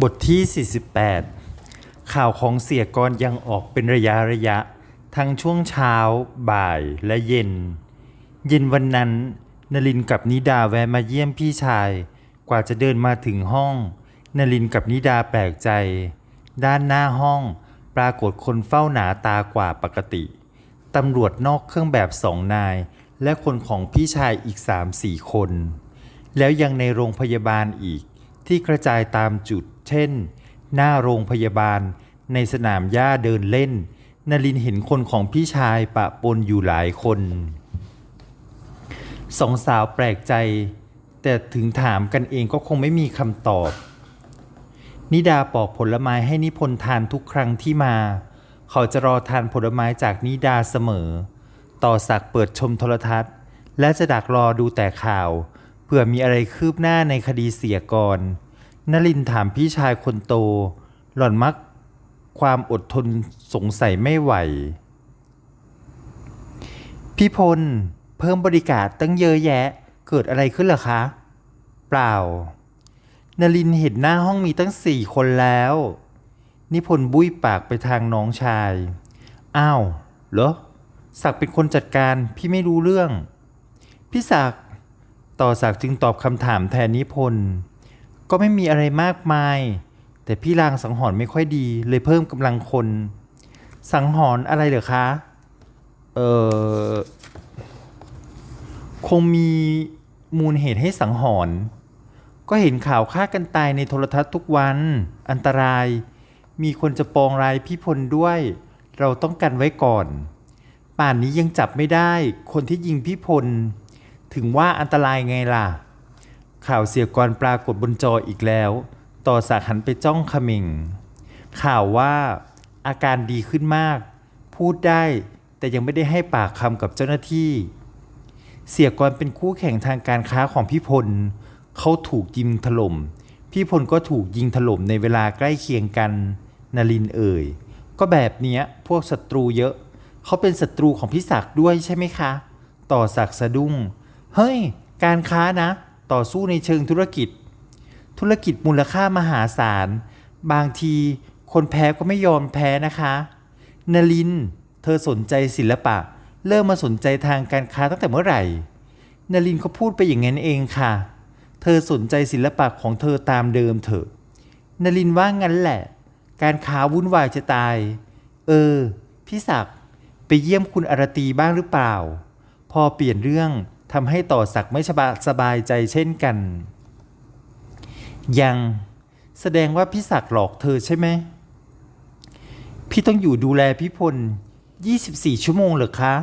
บทที่ 48 ข่าวของเสียกรยังออกเป็นระยะระยะ ทั้งช่วงเช้า บ่ายและเย็น เย็นวันนั้น นลินกับนิดาแวะมาเยี่ยมพี่ชาย กว่าจะเดินมาถึงห้อง นลินกับนิดาแปลกใจ ด้านหน้าห้องปรากฏคนเฝ้าหนาตากว่าปกติ ตำรวจนอกเครื่องแบบสองนาย และคนของพี่ชายอีก3-4คน แล้วยังในโรงพยาบาลอีก ที่กระจายตามจุด เช่น หน้าโรงพยาบาล ในสนามหญ้าเดินเล่นนลินเห็นคนของพี่ชายปะปนอยู่หลายคนสองสาวแปลกใจ แต่ถึงถามกันเองก็คงไม่มีคำตอบ นิดาปอกผลไม้ให้นิพนธ์ทานทุกครั้งที่มา เขาจะรอทานผลไม้จากนิดาเสมอ ต่อสักเปิดชมโทรทัศน์ และจะดักรอดูแต่ข่าว ผื่อมีอะไรคืบหน้าในคดีเสียก่อนนลินถามพี่ชายคนโต หล่อนมักความอดทนสงสัยไม่ไหว พี่พล เพิ่มบริการตั้งเยอะแยะ เกิดอะไรขึ้นเหรอคะ เปล่า นลินเห็นหน้าห้องมีตั้งสี่คนแล้ว นิพนธ์บุ้ยปากไปทางน้องชาย อ้าว เหรอ ศักเป็นคนจัดการพี่ไม่รู้เรื่อง พี่ศัก ต่อศักดิ์จึงตอบคำถามแทนนิพนธ์ก็ไม่มีอะไรมากมาย แต่พี่ลางสังหรณ์ไม่ค่อยดีเลยเพิ่มกำลังคน สังหรณ์อะไรเหรอคะ เออคงมีมูลเหตุให้สังหรณ์ก็เห็นข่าวฆ่ากันตายในโทรทัศน์ทุกวัน อันตราย มีคนจะปองรายพี่พลด้วย เราต้องกันไว้ก่อน ป่านนี้ยังจับไม่ได้ คนที่ยิงพี่พล ถึงว่าอันตรายไงล่ะ ข่าวเสียกรปรากฏบนจออีกแล้ว ต่อสากหันไปจ้องขมิงข่าวว่าอาการดีขึ้นมาก พูดได้แต่ยังไม่ได้ให้ปากคำกับเจ้าหน้าที่ เสียกรเป็นคู่แข่งทางการค้าของพี่พลเขาถูกยิงถล่ม พี่พลก็ถูกยิงถล่มในเวลาใกล้เคียงกันนลินเอ่ย ก็แบบเนี้ยพวกศัตรูเยอะ เขาเป็นศัตรูของพี่ศักด้วยใช่ไหมคะ ต่อศักสะดุ้ง เฮ้ย การค้านะ ต่อสู้ในเชิงธุรกิจ ธุรกิจมูลค่ามหาศาล บางทีคนแพ้ก็ไม่ยอมแพ้นะคะนลิน เธอสนใจศิลปะ เริ่มมาสนใจทางการค้าตั้งแต่เมื่อไหร่นลินเขาพูดไปอย่างนั้นเองค่ะ เธอสนใจศิลปะของเธอตามเดิมเถอะนลินว่างั้นแหละ การค้าวุ่นวายจะตาย เออ พี่ศักดิ์ไปเยี่ยมคุณอรตีบ้างหรือเปล่า พอเปลี่ยนเรื่อง ทำให้ต่อศักไม่สบายใจเช่นกัน ยังแสดงว่าพี่ศักหลอกเธอใช่ไหม พี่ต้องอยู่ดูแลพี่พล 24 ชั่วโมงเหรอคะ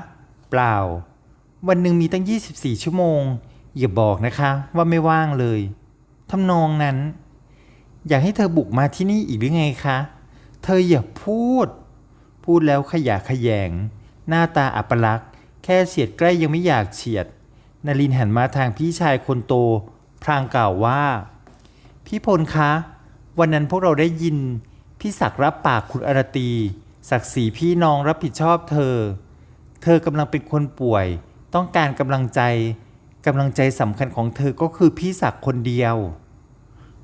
เปล่า วันหนึ่งมีตั้ง 24 ชั่วโมง อย่าบอกนะคะว่าไม่ว่างเลยทำนองนั้น อยากให้เธอบุกมาที่นี่อีกหรือไงคะ เธออย่าพูด พูดแล้วขยะขยง หน้าตาอัปลักษณ์แค่เฉียดใกล้ยังไม่อยากเฉียด นารินหันมาทางพี่ชายคนโตพลางกล่าวว่า พี่พลคะ วันนั้นพวกเราได้ยิน พี่ศักด์รับปากคุณอรตี ศักดิ์ศรีพี่น้องรับผิดชอบเธอ เธอกำลังเป็นคนป่วย ต้องการกำลังใจกำลังใจสำคัญของเธอก็คือพี่ศักด์คนเดียว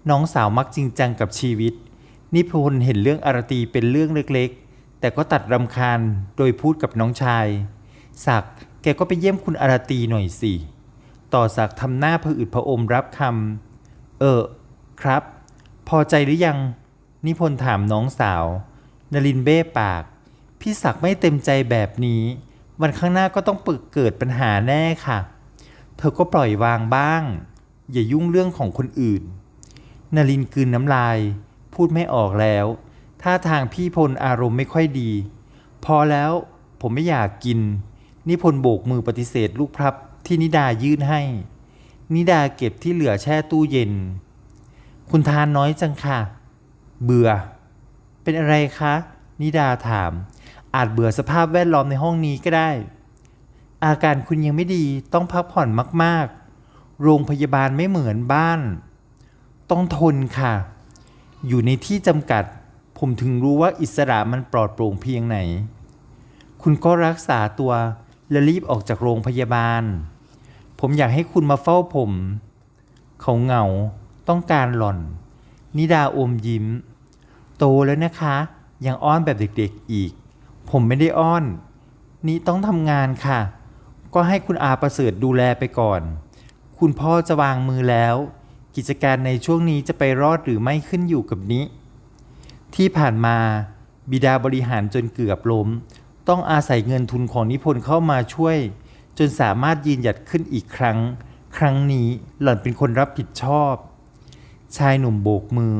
น้องสาวมักจริงจังกับชีวิต นิพนธ์เห็นเรื่องอารตีเป็นเรื่องเล็กๆ แต่ก็ตัดรำคาญโดยพูดกับน้องชาย ศักด์ แกก็ไปเยี่ยมคุณอารตีหน่อยสิ ต่อศักทำหน้าผะอืดผะอมรับคำ เออ ครับ พอใจหรือยัง นิพนธ์ถามน้องสาว นลินเบ้ปาก พี่ศักไม่เต็มใจแบบนี้ วันข้างหน้าก็ต้องปึกเกิดปัญหาแน่ค่ะ เธอก็ปล่อยวางบ้าง อย่ายุ่งเรื่องของคนอื่น นลินกืนน้ำลาย พูดไม่ออกแล้ว ท่าทางพี่พลอารมณ์ไม่ค่อยดี พอแล้วผมไม่อยากกิน นิพนธ์โบกมือปฏิเสธลูกพลับที่นิดายื่นให้ นิดาเก็บที่เหลือแช่ตู้เย็น คุณทานน้อยจังค่ะ เบื่อ เป็นอะไรคะ นิดาถาม อาจเบื่อสภาพแวดล้อมในห้องนี้ก็ได้ อาการคุณยังไม่ดีต้องพักผ่อนมาก ๆ โรงพยาบาลไม่เหมือนบ้าน ต้องทนค่ะ อยู่ในที่จำกัด ผมถึงรู้ว่าอิสระมันปลอดโปร่งเพียงไหน คุณก็รักษาตัว และรีบออกจากโรงพยาบาล ผมอยากให้คุณมาเฝ้าผม เขาเหงาต้องการหล่อน นิดาอมยิ้ม โตแล้วนะคะ ยังอ้อนแบบเด็กๆอีก ผมไม่ได้อ้อน นี่ต้องทำงานค่ะ ก็ให้คุณอาประเสริฐดูแลไปก่อน คุณพ่อจะวางมือแล้ว กิจการในช่วงนี้จะไปรอดหรือไม่ขึ้นอยู่กับนี้ ที่ผ่านมาบิดาบริหารจนเกือบล้ม ต้องอาศัยเงินทุนของนิพนธ์เข้ามาช่วย จนสามารถยืนหยัดขึ้นอีกครั้ง ครั้งนี้หล่อนเป็นคนรับผิดชอบ ชายหนุ่มโบกมือ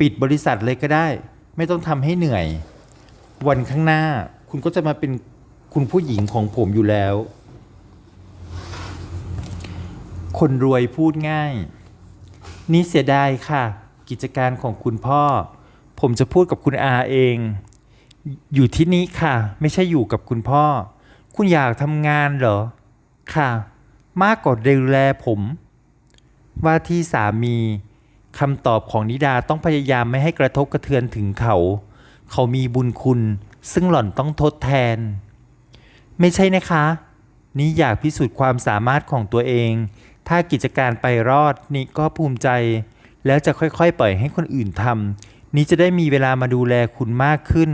ปิดบริษัทเลยก็ได้ ไม่ต้องทำให้เหนื่อย วันข้างหน้าคุณก็จะมาเป็นคุณผู้หญิงของผมอยู่แล้ว คนรวยพูดง่าย นี่เสียดายค่ะ กิจการของคุณพ่อ ผมจะพูดกับคุณอาเอง อยู่ที่นี่ค่ะ ไม่ใช่อยู่กับคุณพ่อ คุณอยากทำงานเหรอ ค่ะ มากกว่าดูแลผม ว่าที่สามีคำตอบของนิดาต้องพยายามไม่ให้กระทบกระเทือนถึงเขา เขามีบุญคุณ ซึ่งหล่อนต้องทดแทน ไม่ใช่นะคะ นี่อยากพิสูจน์ความสามารถของตัวเอง ถ้ากิจการไปรอดนี่ก็ภูมิใจ แล้วจะค่อยๆ ปล่อยให้คนอื่นทำนี่จะได้มีเวลามาดูแลคุณมากขึ้น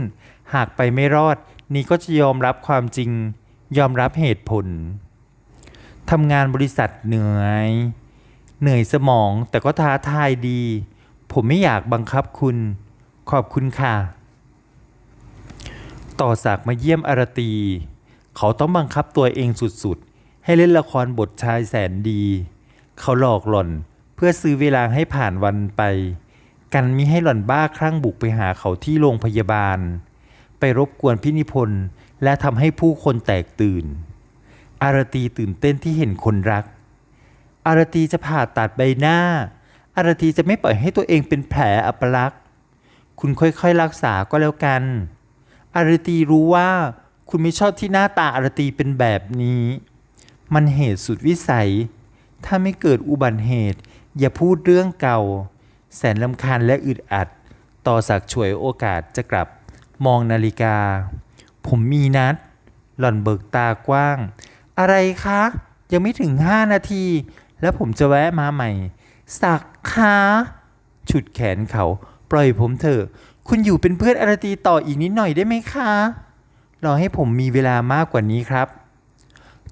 หากไปไม่รอดนี่ก็จะยอมรับความจริง ยอมรับเหตุผลทำงานบริษัทเหนื่อย เหนื่อยสมองแต่ก็ท้าทายดี ผมไม่อยากบังคับคุณ ขอบคุณค่ะ ต่อศักมาเยี่ยมอารตี เขาต้องบังคับตัวเองสุดๆ ให้เล่นละครบทชายแสนดี เขาหลอกหล่อนเพื่อซื้อเวลาให้ผ่านวันไป กันมิให้หล่อนบ้าคลั่งบุกไปหาเขาที่โรงพยาบาล ไปรบกวนพินิพนธ์และทำให้ผู้คนแตกตื่น อารตีตื่นเต้นที่เห็นคนรัก อารตีจะผ่าตัดใบหน้า อารตีจะไม่ปล่อยให้ตัวเองเป็นแผลอัปลักษณ์คุณค่อยๆรักษาก็แล้วกัน อารตีรู้ว่าคุณไม่ชอบที่หน้าตาอารตีเป็นแบบนี้ มันเหตุสุดวิสัย ถ้าไม่เกิดอุบัติเหตุ อย่าพูดเรื่องเก่า แสนลำคาญและอึดอัด ต่อสักดิ์ฉวยโอกาสจะกลับ มองนาฬิกา ผมมีนัด หล่อนเบิกตากว้าง อะไรคะ ยังไม่ถึงห้านาที แล้วผมจะแวะมาใหม่ สักคะฉุดแขนเขา ปล่อยผมเถอะ คุณอยู่เป็นเพื่อนอารตีต่ออีกนิดหน่อยได้ไหมคะ รอให้ผมมีเวลามากกว่านี้ครับ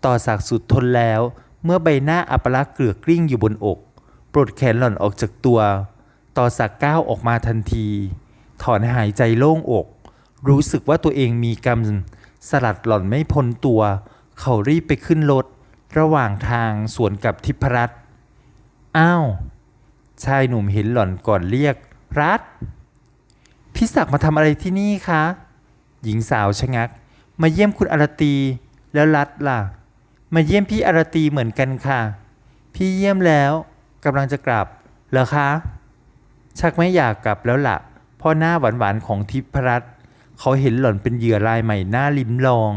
ต่อสักสุดทนแล้ว เมื่อใบหน้าอัปลักษ์เกลือกลิ้งอยู่บนอก ปลดแขนหล่อนออกจากตัว ต่อสักก้าวออกมาทันที ถอนหายใจโล่งอก รู้สึกว่าตัวเองมีกำสลัดหล่อนไม่พ้นตัว เขารีบไปขึ้นรถ ระหว่างทางสวนกับทิพรัตน์อ้าว ชายหนุ่มเห็นหล่อนก่อนเรียก รัฐพี่ศักมาทำอะไรที่นี่คะ หญิงสาวชะงัก มาเยี่ยมคุณอารตี แล้วรัฐล่ะ มาเยี่ยมพี่อารตีเหมือนกันค่ะ พี่เยี่ยมแล้วกำลังจะกลับเหรอคะ ชักไม่อยากกลับแล้วล่ะพ่อหน้าหวานๆของทิพรัตน์ เขาเห็นหล่อนเป็นเหยื่อรายใหม่หน้าลิ้มลอง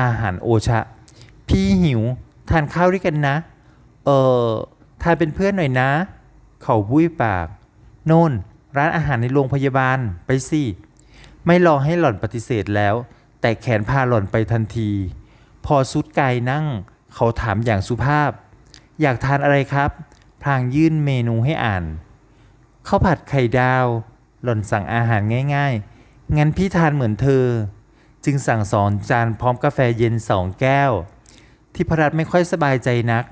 อาหารโอชะ พี่หิว ทานข้าวด้วยกันนะ เออทานเป็นเพื่อนหน่อยนะ เขาบุ้ยปาก โน่น ร้านอาหารในโรงพยาบาลไปสิ ไม่รอให้หล่อนปฏิเสธแล้ว แต่แขนพาหล่อนไปทันที พอสุดกายนั่ง เขาถามอย่างสุภาพ อยากทานอะไรครับ พลางยื่นเมนูให้อ่านข้าวผัดไข่ดาว หล่อนสั่งอาหารง่าย ๆ งั้นพี่ทานเหมือนเธอ จึงสั่งสอนจานพร้อมกาแฟเย็นสองแก้ว ที่พระรัตนไม่ค่อยสบายใจนัก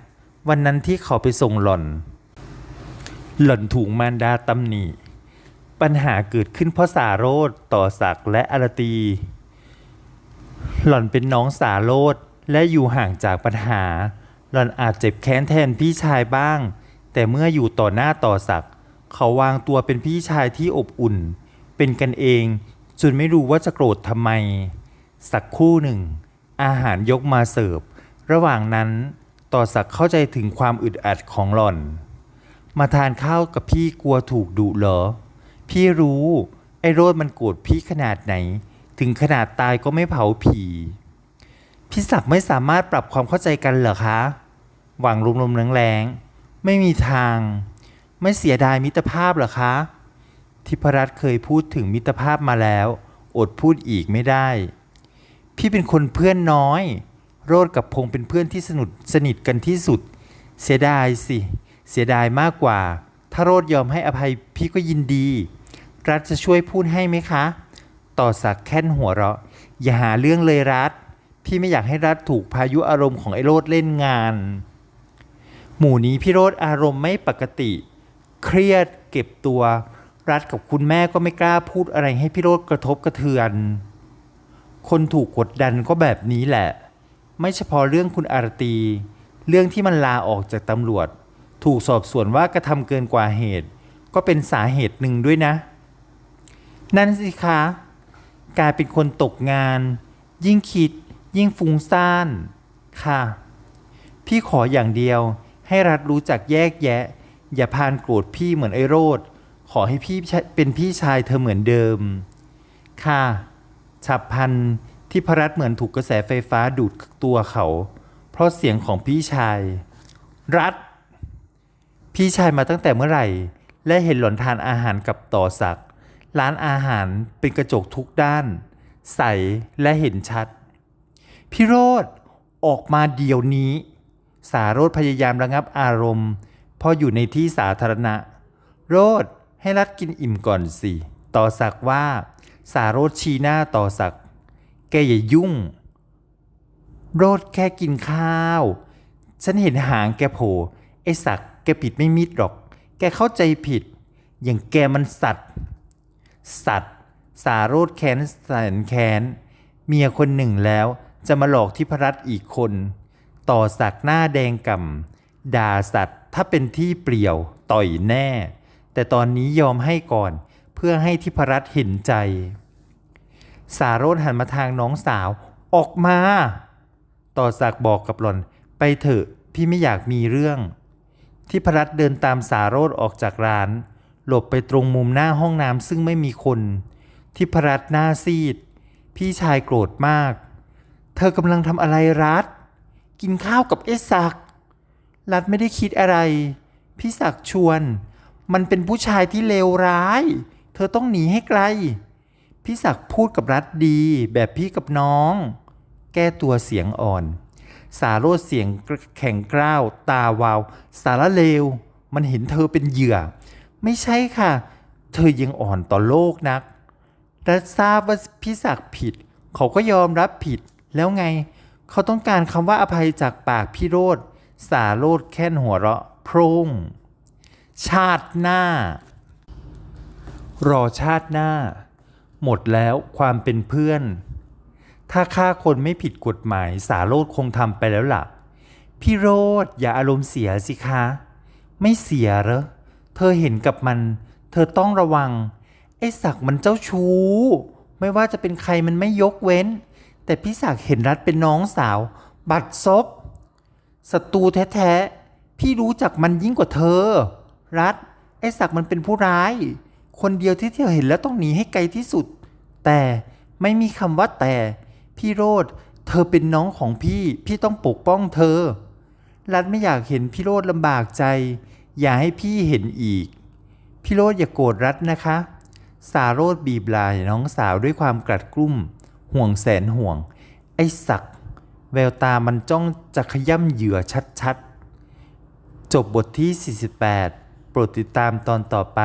วันนั้นที่เขาไปส่งหล่อน หล่อนถูกมารดาตำหนิปัญหาเกิดขึ้นเพราะสาโรธต่อศักและอารตี หล่อนเป็นน้องสาโรธและอยู่ห่างจากปัญหา หล่อนอาจเจ็บแค้นแทนพี่ชายบ้าง แต่เมื่ออยู่ต่อหน้าต่อศักเขาวางตัวเป็นพี่ชายที่อบอุ่น เป็นกันเอง จนไม่รู้ว่าจะโกรธทำไม สักคู่หนึ่ง อาหารยกมาเสิร์ฟ ระหว่างนั้นต่อศักเข้าใจถึงความอึดอัดของหล่อน มาทานข้าวกับพี่กลัวถูกดุเหรอ พี่รู้ไอ้โรดมันโกรธพี่ขนาดไหน ถึงขนาดตายก็ไม่เผาผีพี่ศักดิ์ไม่สามารถปรับความเข้าใจกันเหรอคะ หวังลมๆแรงๆไม่มีทาง ไม่เสียดายมิตรภาพเหรอคะ ทิพรัตน์เคยพูดถึงมิตรภาพมาแล้ว อดพูดอีกไม่ได้ พี่เป็นคนเพื่อนน้อย โรดกับพงเป็นเพื่อนที่สนุดสนิทกันที่สุด เสียดายสิ เสียดายมากกว่า ถ้าโรดยอมให้อภัยพี่ก็ยินดี รัฐจะช่วยพูดให้ไหมคะ ต่อสักแค่นหัวเราะ อย่าหาเรื่องเลยรัฐ พี่ไม่อยากให้รัฐถูกพายุอารมณ์ของไอ้โรดเล่นงาน หมู่นี้พี่โรดอารมณ์ไม่ปกติ เครียดเก็บตัว รัฐกับคุณแม่ก็ไม่กล้าพูดอะไรให้พี่โรดกระทบกระเทือน คนถูกกดดันก็แบบนี้แหละ ไม่เฉพาะเรื่องคุณอารตี เรื่องที่มันลาออกจากตำรวจ ถูกสอบสวนว่ากระทำเกินกว่าเหตุ ก็เป็นสาเหตุหนึ่งด้วยนะ นั่นสิคะกลายเป็นคนตกงาน ยิ่งคิด ยิ่งฟุ้งซ่าน ค่ะ พี่ขออย่างเดียวให้รัฐรู้จักแยกแยะ อย่าพานโกรธพี่เหมือนไอโรด ขอให้พี่เป็นพี่ชายเธอเหมือนเดิม ค่ะฉับพลันที่พระรัฐเหมือนถูกกระแสไฟฟ้าดูดตัวเขา เพราะเสียงของพี่ชาย รัฐ พี่ชายมาตั้งแต่เมื่อไหร่ และเห็นหล่อนทานอาหารกับต่อศักดิ์ร้านอาหารเป็นกระจกทุกด้าน ใสและเห็นชัด พี่โรธออกมาเดี๋ยวนี้ สาโรธพยายามระงับอารมณ์พออยู่ในที่สาธารณะ โรธ ให้รัดกินอิ่มก่อนสิ ต่อศักว่า สาโรธชี้หน้าต่อศัก แกอย่ายุ่ง โรธแค่กินข้าว ฉันเห็นหางแกโผล่ไอ้ศักแกผิดไม่มิดหรอก แกเข้าใจผิด อย่างแกมันสัตว์ สัตว์ สาโรธแค้นแสนแค้น เมียคนหนึ่งแล้วจะมาหลอกที่พรัตอีกคน ต่อสักหน้าแดงก่ำด่าสัตว์ถ้าเป็นที่เปลี่ยวต่อยแน่ แต่ตอนนี้ยอมให้ก่อนเพื่อให้ทิพรัตน์เห็นใจ สาโรธหันมาทางน้องสาวออกมา ต่อสักบอกกับหล่อนไปเถอะพี่ไม่อยากมีเรื่อง ทิพรัตน์เดินตามสาโรธออกจากร้าน หลบไปตรงมุมหน้าห้องน้ำซึ่งไม่มีคน ทิพรัตน์หน้าซีด พี่ชายโกรธมาก เธอกำลังทำอะไรรัฐกินข้าวกับเอศักรัฐไม่ได้คิดอะไร พี่ศักชวน มันเป็นผู้ชายที่เลวร้าย เธอต้องหนีให้ไกล พี่ศักดิ์พูดกับรัฐดี แบบพี่กับน้อง แก้ตัวเสียงอ่อน สาโรดเสียงแข็งกร้าว ตาวาว สารเลว มันเห็นเธอเป็นเหยื่อ ไม่ใช่ค่ะ เธอยังอ่อนต่อโลกนัก รัฐทราบว่าพี่ศักดิ์ผิด เขาก็ยอมรับผิด แล้วไง เขาต้องการคำว่าอภัยจากปากพี่โรดสาโรดแค่นหัวเราะ โพร่ง ชาติหน้า รอชาติหน้า หมดแล้วความเป็นเพื่อน ถ้าฆ่าคนไม่ผิดกฎหมายสาโรดคงทำไปแล้วล่ะ พี่โรดอย่าอารมณ์เสียสิคะ ไม่เสียเหรอ เธอเห็นกับมัน เธอต้องระวัง ไอ้ศักมันเจ้าชู้ ไม่ว่าจะเป็นใครมันไม่ยกเว้น แต่พี่ศักเห็นรัฐเป็นน้องสาว บัดซบศัตรูแท้ๆ พี่รู้จักมันยิ่งกว่าเธอ รัฐ ไอ้ศักด์มันเป็นผู้ร้าย คนเดียวที่เธอเห็นแล้วต้องหนีให้ไกลที่สุด แต่ไม่มีคำว่าแต่ พี่โรดเธอเป็นน้องของพี่ พี่ต้องปกป้องเธอ รัฐไม่อยากเห็นพี่โรดลำบากใจ อย่าให้พี่เห็นอีก พี่โรดอย่าโกรธรัฐนะคะ สาโรดบีบลายน้องสาวด้วยความกลัดกลุ้ม ห่วงแสนห่วง ไอ้ศักด์แววตามันจ้องจะขย่ำเหยื่อชัดๆ จบบทที่ 48 โปรดติดตามตอนต่อไป